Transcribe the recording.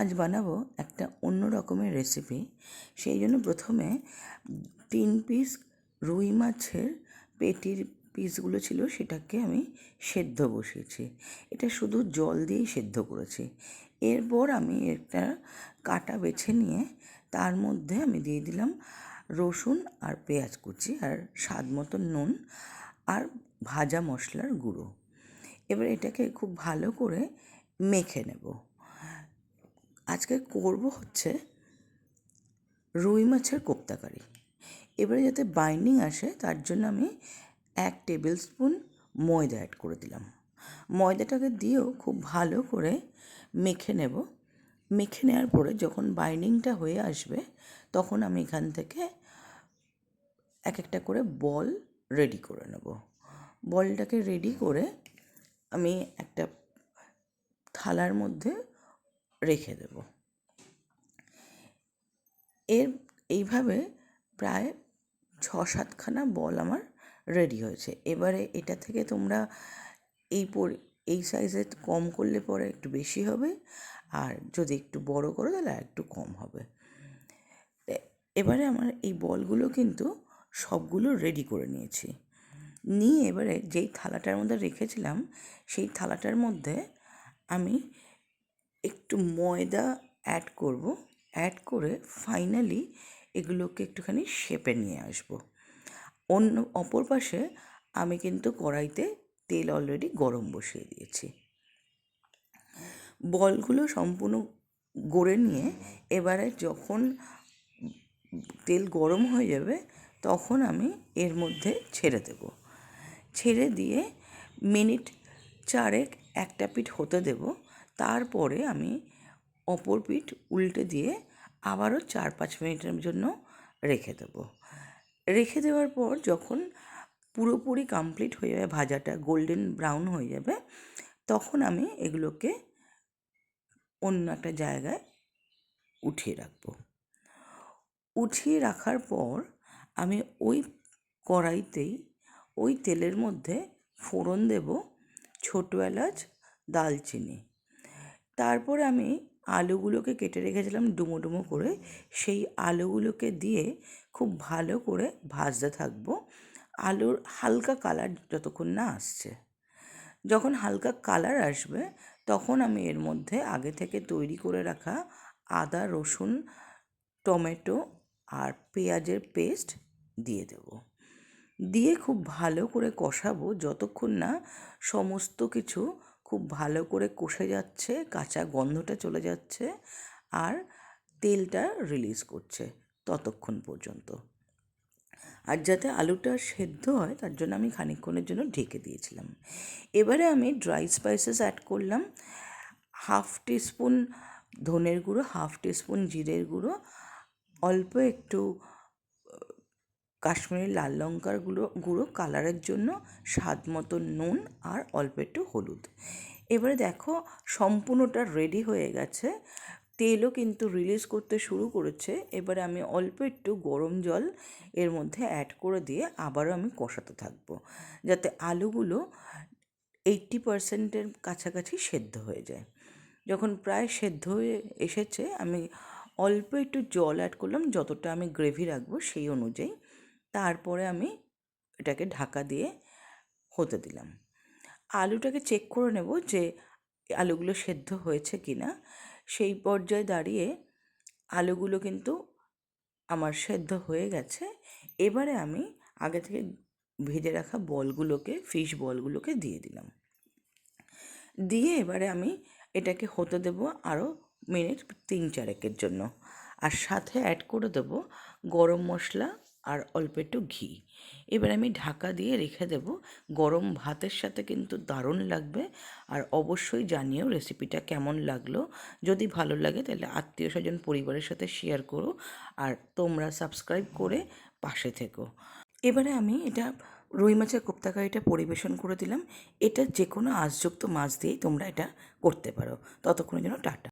আজ বানাবো একটা অন্য রকমের রেসিপি সেই জন্য প্রথমে তিন পিস রুই মাছের পেটির পিসগুলো ছিল, সেটাকে আমি সেদ্ধ বসিয়েছি। এটা শুধু জল দিয়েই সেদ্ধ করেছি। এরপর আমি একটা কাটা বেছে নিয়ে তার মধ্যে আমি দিয়ে দিলাম রসুন আর পেঁয়াজ কুচি আর স্বাদ মতো নুন আর ভাজা মশলার গুঁড়ো। এবার এটাকে খুব ভালো করে মেখে নেব। আজকে করব হচ্ছে রুই মাছের কোপ্তাকারি এবারে যাতে বাইন্ডিং আসে, তার জন্য আমি এক টেবিল স্পুন ময়দা অ্যাড করে দিলাম। ময়দাটাকে দিয়েও খুব ভালো করে মেখে নেব। মেখে নেওয়ার পরে যখন বাইন্ডিংটা হয়ে আসবে, তখন আমি এখান থেকে এক একটা করে বল রেডি করে নেব। বলটাকে রেডি করে আমি একটা থালার মধ্যে রেখে দেব। এর এইভাবে প্রায় ছ সাতখানা বল আমার রেডি হয়েছে। এবারে এটা থেকে তোমরা এই পরি, এই সাইজে কম করলে পরে একটু বেশি হবে আর যদি একটু বড় করো তাহলে একটু কম হবে। এবারে আমার এই বলগুলো কিন্তু সবগুলো রেডি করে নিয়েছি। নিয়ে এবারে যেই থালাটার মধ্যে রেখেছিলাম, সেই থালাটার মধ্যে আমি একটু ময়দা অ্যাড করব। অ্যাড করে ফাইনালি এগুলোকে একটুখানি শেপে নিয়ে আসব। অন্য, অপর পাশে আমি কিন্তু কড়াইতে তেল অলরেডি গরম বসিয়ে দিয়েছি। বলগুলো সম্পূর্ণ গড়ে নিয়ে এবারে যখন তেল গরম হয়ে যাবে তখন আমি এর মধ্যে ছেড়ে দেব। ছেড়ে দিয়ে মিনিট চারেক একটা পিঠ হতে দেব। তারপরে আমি অপর পিঠ উল্টে দিয়ে আবারও চার পাঁচ মিনিটের জন্য রেখে দেব। রেখে দেওয়ার পর যখন পুরোপুরি কমপ্লিট হয়ে যাবে, ভাজাটা গোল্ডেন ব্রাউন হয়ে যাবে, তখন আমি এগুলোকে অন্য একটা জায়গায় উঠিয়ে রাখব। উঠিয়ে রাখার পর আমি ওই কড়াইতেই ওই তেলের মধ্যে ফোড়ন দেব, ছোটো এলাচ, দালচিনি। তারপরে আমি আলুগুলোকে কেটে রেখেছিলাম ডুমো ডুমো করে। সেই আলুগুলোকে দিয়ে খুব ভালো করে ভাজতে থাকব। আলুর হালকা কালার যতক্ষণ না আসছে। যখন হালকা কালার আসবে, তখন আমি এর মধ্যে আগে থেকে তৈরি করে রাখা আদা, রসুন, টমেটো আর পেঁয়াজের পেস্ট দিয়ে দেব। দিয়ে খুব ভালো করে কষাবো যতক্ষণ না সমস্ত কিছু খুব ভালো করে কষে যাচ্ছে, কাঁচা গন্ধটা চলে যাচ্ছে আর তেলটা রিলিজ করছে ততক্ষণ পর্যন্ত। আর যাতে আলুটা সেদ্ধ হয়, তার জন্য আমি খানিকক্ষণের জন্য ঢেকে দিয়েছিলাম। এবারে আমি ড্রাই স্পাইসেস অ্যাড করলাম হাফ টিস্পুন ধনের গুঁড়ো হাফ টিস্পুন জিরের গুঁড়ো, অল্প একটু কাশ্মীরি লাল লঙ্কার গুঁড়ো গুঁড়ো কালারের জন্য স্বাদ মতো নুন আর অল্প একটু হলুদ। এবারে দেখো, সম্পূর্ণটা রেডি হয়ে গেছে। তেলও কিন্তু রিলিজ করতে শুরু করেছে। এবারে আমি অল্প একটু গরম জল এর মধ্যে অ্যাড করে দিয়ে আবারও আমি কষাতে থাকব, যাতে আলুগুলো এইট্টি পারসেন্টের কাছাকাছি সেদ্ধ হয়ে যায়। যখন প্রায় সেদ্ধ হয়ে এসেছে, আমি অল্প একটু জল অ্যাড করলাম, যতটা আমি গ্রেভি রাখব সেই অনুযায়ী। তারপরে আমি এটাকে ঢাকা দিয়ে হতে দিলাম। আলুটাকে চেক করে নেব যে আলুগুলো সেদ্ধ হয়েছে কি না সেই পর্যায়ে দাঁড়িয়ে আলুগুলো কিন্তু আমার সেদ্ধ হয়ে গেছে। এবারে আমি আগে থেকে ভেজে রাখা বলগুলোকে ফিশ বলগুলোকে দিয়ে দিলাম। দিয়ে এবারে আমি এটাকে হতে দেবো আরও মিনিট তিন চারেকের জন্য। আর সাথে অ্যাড করে দেবো গরম মশলা আর অল্প একটু ঘি। এবার আমি ঢাকা দিয়ে রেখে দেব গরম ভাতের সাথে কিন্তু দারুণ লাগবে আর অবশ্যই জানিও রেসিপিটা কেমন লাগল। যদি ভালো লাগে তাহলে আত্মীয় স্বজন, পরিবারের সাথে শেয়ার করো আর তোমরা সাবস্ক্রাইব করে পাশে থেকো। এবারে আমি এটা রুই মাছের কোপ্তাকারিটা পরিবেশন করে দিলাম। এটা যে কোনো আঁশযুক্ত মাছ দিয়েই তোমরা এটা করতে পারো। ততক্ষণের জন্য টাটা।